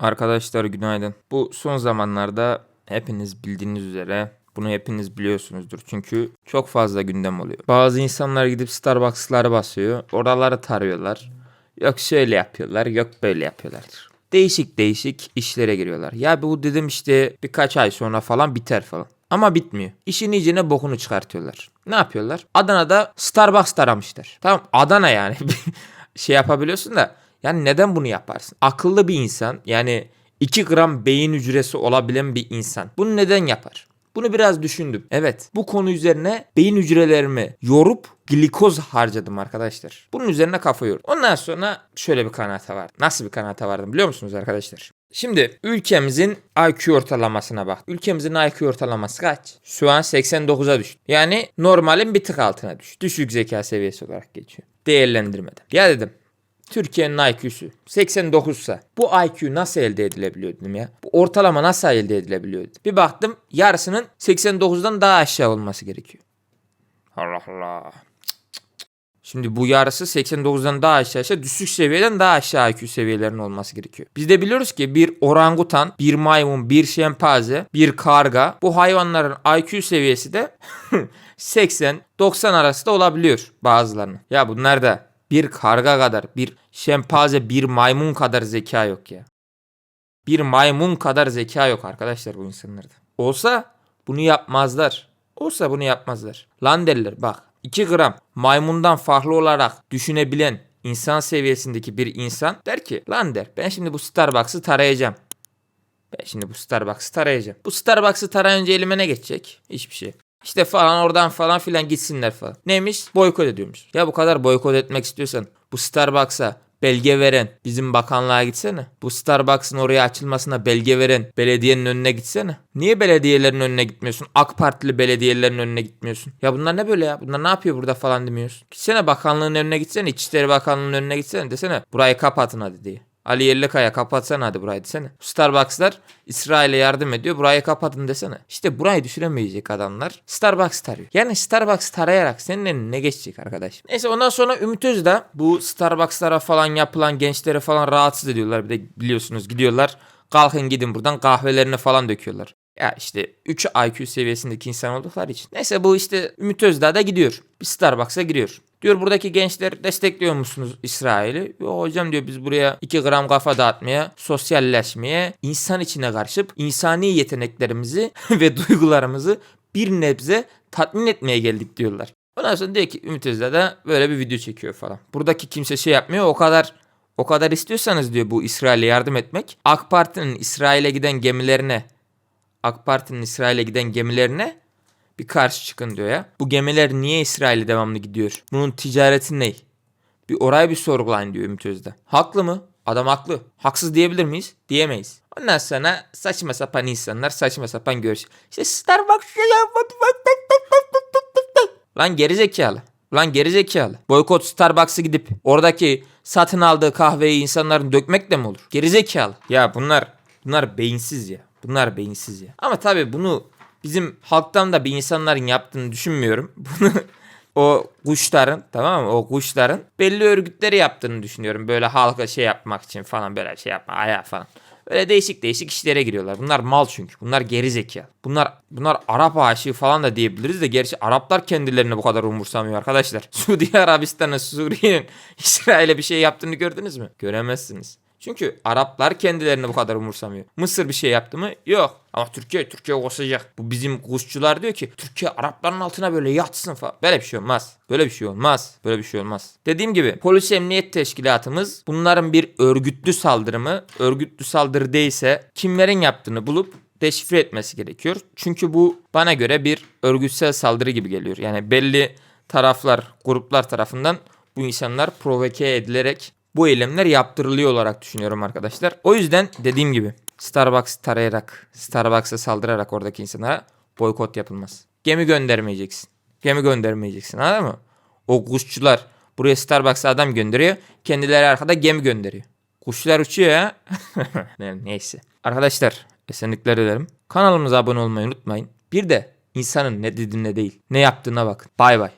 Arkadaşlar günaydın. Bu son zamanlarda hepiniz bildiğiniz üzere bunu hepiniz biliyorsunuzdur. Çünkü çok fazla gündem oluyor. Bazı insanlar gidip Starbucks'lara basıyor. Oraları tarıyorlar. Yok şöyle yapıyorlar, yok böyle yapıyorlar. Değişik değişik işlere giriyorlar. Ya bu dedim işte birkaç ay sonra falan biter falan. Ama bitmiyor. İşin iyicine bokunu çıkartıyorlar. Ne yapıyorlar? Adana'da Starbucks taramışlar. Tamam Adana yani. şey yapabiliyorsun da yani neden bunu yaparsın? Akıllı bir insan yani 2 gram beyin hücresi olabilen bir insan bunu neden yapar? Bunu biraz düşündüm. Evet bu konu üzerine beyin hücrelerimi yorup glikoz harcadım arkadaşlar. Bunun üzerine kafa yordum. Ondan sonra şöyle bir kanaate vardım. Nasıl bir kanaate vardım biliyor musunuz arkadaşlar? Şimdi ülkemizin IQ ortalamasına bak. Ülkemizin IQ ortalaması kaç? Şu an 89'a düştü. Yani normalin bir tık altına düştü. Düşük zeka seviyesi olarak geçiyor. Değerlendirmede. Ya dedim Türkiye'nin IQ'su 89 ise bu IQ nasıl elde edilebiliyor ya. Bu ortalama nasıl elde edilebiliyor dedim. Bir baktım yarısının 89'dan daha aşağı olması gerekiyor. Allah Allah. Şimdi bu yarısı 89'dan daha aşağıysa düşük seviyeden daha aşağı IQ seviyelerinin olması gerekiyor. Biz de biliyoruz ki bir orangutan, bir maymun, bir şempanze, bir karga bu hayvanların IQ seviyesi de 80-90 arasında olabiliyor bazılarının. Ya bunlar da bir karga kadar, bir şempanze, bir maymun kadar zeka yok ya. Bir maymun kadar zeka yok arkadaşlar bu insanlarda. Olsa bunu yapmazlar. Olsa bunu yapmazlar. Lan derler bak 2 gram maymundan farklı olarak düşünebilen insan seviyesindeki bir insan der ki lan der ben şimdi bu Starbucks'ı tarayacağım. Ben şimdi bu Starbucks'ı tarayacağım. Bu Starbucks'ı tarayınca elime ne geçecek? Hiçbir şey. İşte falan oradan falan filan gitsinler falan. Neymiş? Boykot ediyormuş. Ya bu kadar boykot etmek istiyorsan bu Starbucks'a belge veren bizim bakanlığa gitsene. Bu Starbucks'ın oraya açılmasına belge veren belediyenin önüne gitsene. Niye belediyelerin önüne gitmiyorsun? AK Partili belediyelerin önüne gitmiyorsun. Ya bunlar ne böyle ya? Bunlar ne yapıyor burada falan demiyorsun. Gitsene bakanlığın önüne gitsene. İçişleri Bakanlığı'nın önüne gitsene. Desene burayı kapatın hadi diye. Ali Yerlikaya kapatsana hadi burayı desene. Starbucks'lar İsrail'e yardım ediyor burayı kapatın desene. İşte burayı düşüremeyecek adamlar Starbucks tarıyor. Yani Starbucks tarayarak senin ne geçecek arkadaş? Neyse ondan sonra Ümit Özdağ bu Starbucks'lara falan yapılan gençleri falan rahatsız ediyorlar. Bir de biliyorsunuz gidiyorlar kalkın gidin buradan kahvelerini falan döküyorlar. Ya işte 3 IQ seviyesindeki insan oldukları için. Neyse bu işte Ümit Özdağ da gidiyor. Bir Starbucks'a giriyor. Diyor buradaki gençler destekliyor musunuz İsrail'i? Yo hocam diyor biz buraya 2 gram kafa dağıtmaya, sosyalleşmeye, insan içine karışıp insani yeteneklerimizi ve duygularımızı bir nebze tatmin etmeye geldik diyorlar. Ondan sonra diyor ki Ümit Özdağ da böyle bir video çekiyor falan. Buradaki kimse şey yapmıyor o kadar o kadar istiyorsanız diyor bu İsrail'e yardım etmek. AK Parti'nin İsrail'e giden gemilerine AK Parti'nin İsrail'e giden gemilerine bir karşı çıkın diyor ya. Bu gemiler niye İsrail'e devamlı gidiyor? Bunun ticareti ne? Bir orayı bir sorgulayın diyor Ümit Özdağ. Haklı mı? Adam haklı. Haksız diyebilir miyiz? Diyemeyiz. Ondan sonra saçma sapan insanlar saçma sapan görüş. İşte Starbucks Lan gerizekalı. Lan gerizekalı. Boykot Starbucks'a gidip oradaki satın aldığı kahveyi insanların dökmekle mi olur? Gerizekalı. Ya bunlar bunlar beyinsiz ya. Bunlar beyinsiz ya. Ama tabii bunu bizim halktan da bir insanların yaptığını düşünmüyorum. Bunu o kuşların tamam mı? O kuşların belli örgütleri yaptığını düşünüyorum. Böyle halka şey yapmak için falan böyle şey yapma ayağa falan. Öyle değişik değişik işlere giriyorlar. Bunlar mal çünkü. Bunlar geri zeka. Bunlar bunlar Arap aşığı falan da diyebiliriz de gerçi Araplar kendilerini bu kadar umursamıyor arkadaşlar. Suudi Arabistan'ın, Suriye'nin İsrail'e bir şey yaptığını gördünüz mü? Göremezsiniz. Çünkü Araplar kendilerini bu kadar umursamıyor. Mısır bir şey yaptı mı? Yok. Ama Türkiye, Türkiye koşacak. Bu bizim kuşçular diyor ki Türkiye Arapların altına böyle yatsın falan. Böyle bir şey olmaz. Böyle bir şey olmaz. Böyle bir şey olmaz. Dediğim gibi polis emniyet teşkilatımız bunların bir örgütlü saldırı mı? Örgütlü saldırı değilse kimlerin yaptığını bulup deşifre etmesi gerekiyor. Çünkü bu bana göre bir örgütsel saldırı gibi geliyor. Yani belli taraflar, gruplar tarafından bu insanlar provoke edilerek bu eylemler yaptırılıyor olarak düşünüyorum arkadaşlar. O yüzden dediğim gibi Starbucks tarayarak, Starbucks'a saldırarak oradaki insanlara boykot yapılmaz. Gemi göndermeyeceksin. Gemi göndermeyeceksin anladın mı? O kuşçular buraya Starbucks'a adam gönderiyor. Kendileri arkada gemi gönderiyor. Kuşlar uçuyor ya. Neyse. Arkadaşlar esenlikler dilerim. Kanalımıza abone olmayı unutmayın. Bir de insanın ne dediğine değil ne yaptığına bakın. Bay bay.